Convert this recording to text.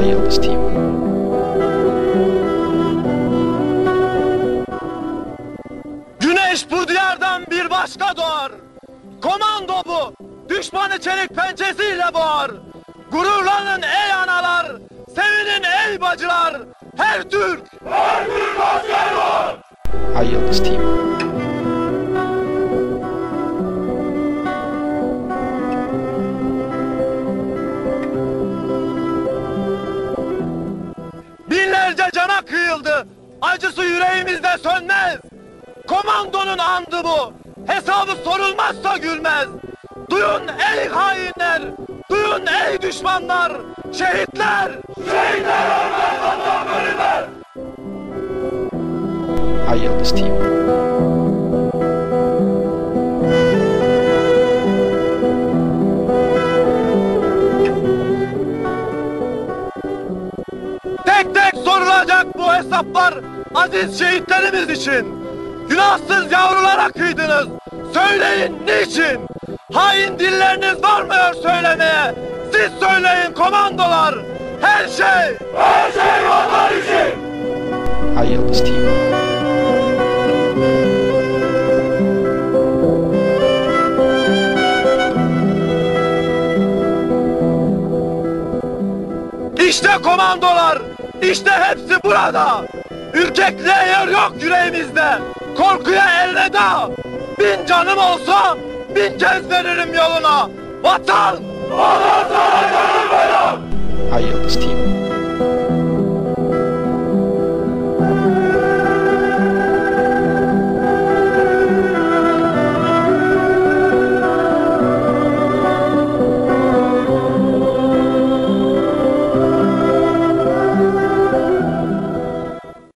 Ay Yıldız Team. Güneş bu diyardan bir başka doğar. Komando bu. Düşmanı çelik pençesiyle boğar. Gururlanın ey analar. Sevinin ey bacılar. Her Türk. Ay Yıldız Team. Binlerce cana kıyıldı. Acısı yüreğimizde sönmez. Komandonun andı bu. Hesabı sorulmazsa gülmez. Duyun ey hainler. Duyun ey düşmanlar. Şehitler. Ay Yıldız Team. Sorulacak bu hesaplar aziz şehitlerimiz için. Günahsız yavrulara kıydınız. Söyleyin niçin? Hain dilleriniz varmıyor söylemeye. Siz söyleyin komandolar. Her şey, her şey vatan için. Ay Yıldız Team. İşte komandolar. İşte hepsi burada. Ürkekliğe yer yok yüreğimizde. Korkuya elveda. Bin canım olsa bin kez veririm yoluna. Vatan! Vatan